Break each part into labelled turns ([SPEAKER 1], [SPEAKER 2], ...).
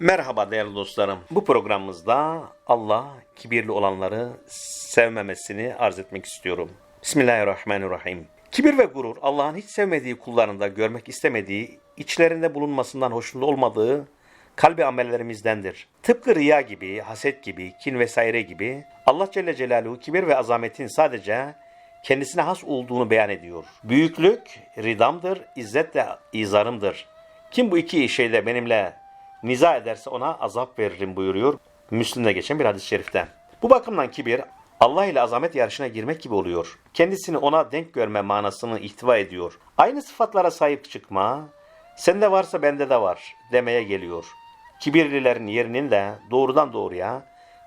[SPEAKER 1] Merhaba değerli dostlarım. Bu programımızda Allah kibirli olanları sevmemesini arz etmek istiyorum. Bismillahirrahmanirrahim. Kibir ve gurur Allah'ın hiç sevmediği kullarında görmek istemediği, içlerinde bulunmasından hoşnut olmadığı kalbi amellerimizdendir. Tıpkı riya gibi, haset gibi, kin vesaire gibi Allah Celle Celaluhu kibir ve azametin sadece kendisine has olduğunu beyan ediyor. Büyüklük ridamdır, izzet de izarımdır. Kim bu iki şeyde benimle niza ederse ona azap veririm buyuruyor Müslim'de geçen bir hadis-i şerifte. Bu bakımdan kibir Allah ile azamet yarışına girmek gibi oluyor. Kendisini ona denk görme manasını ihtiva ediyor. Aynı sıfatlara sahip çıkma, sende varsa bende de var demeye geliyor. Kibirlilerin yerinin de doğrudan doğruya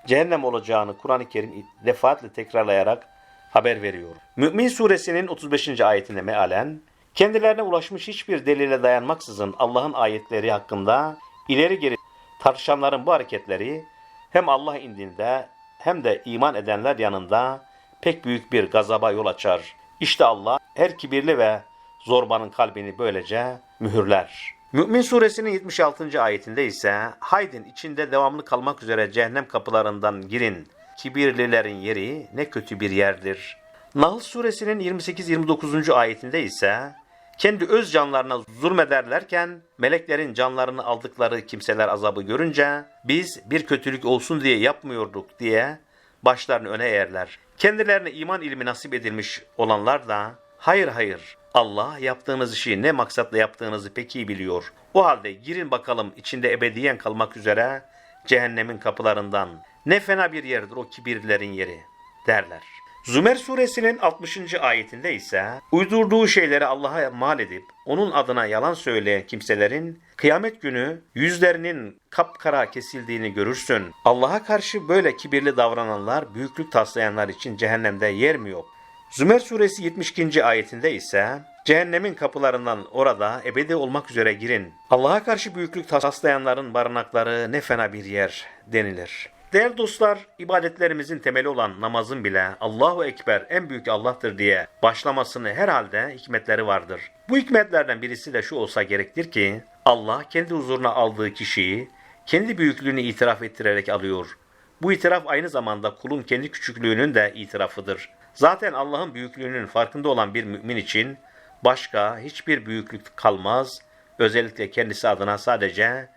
[SPEAKER 1] cehennem olacağını Kur'an-ı Kerim defaatle tekrarlayarak haber veriyor. Mü'min suresinin 35. ayetinde mealen, kendilerine ulaşmış hiçbir delile dayanmaksızın Allah'ın ayetleri hakkında ileri geri tartışanların bu hareketleri hem Allah indinde hem de iman edenler yanında pek büyük bir gazaba yol açar. İşte Allah her kibirli ve zorbanın kalbini böylece mühürler. Mü'min suresinin 76. ayetinde ise haydin içinde devamlı kalmak üzere cehennem kapılarından girin. Kibirlilerin yeri ne kötü bir yerdir. Nahl suresinin 28-29. ayetinde ise kendi öz canlarına zulmederlerken meleklerin canlarını aldıkları kimseler azabı görünce biz bir kötülük olsun diye yapmıyorduk diye başlarını öne eğerler. Kendilerine iman ilmi nasip edilmiş olanlar da hayır hayır Allah yaptığınız işi ne maksatla yaptığınızı pek iyi biliyor. O halde girin bakalım içinde ebediyen kalmak üzere cehennemin kapılarından. Ne fena bir yerdir o kibirlilerin yeri derler. Zümer suresinin 60. ayetinde ise uydurduğu şeyleri Allah'a mal edip onun adına yalan söyleyen kimselerin kıyamet günü yüzlerinin kapkara kesildiğini görürsün. Allah'a karşı böyle kibirli davrananlar büyüklük taslayanlar için cehennemde yer mi yok? Zümer suresi 72. ayetinde ise cehennemin kapılarından orada ebedi olmak üzere girin. Allah'a karşı büyüklük taslayanların barınakları ne fena bir yer denilir. Değerli dostlar, ibadetlerimizin temeli olan namazın bile Allahu Ekber en büyük Allah'tır diye başlamasını herhalde hikmetleri vardır. Bu hikmetlerden birisi de şu olsa gerektir ki Allah kendi huzuruna aldığı kişiyi kendi büyüklüğünü itiraf ettirerek alıyor. Bu itiraf aynı zamanda kulun kendi küçüklüğünün de itirafıdır. Zaten Allah'ın büyüklüğünün farkında olan bir mümin için başka hiçbir büyüklük kalmaz. Özellikle kendisi adına sadece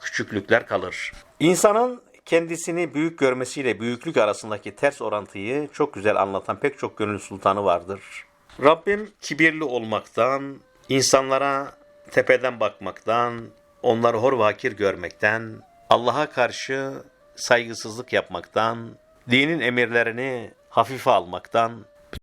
[SPEAKER 1] küçüklükler kalır. İnsanın kendisini büyük görmesiyle büyüklük arasındaki ters orantıyı çok güzel anlatan pek çok gönül sultanı vardır. Rabbim kibirli olmaktan, insanlara tepeden bakmaktan, onları hor ve görmekten, Allah'a karşı saygısızlık yapmaktan, dinin emirlerini hafife almaktan,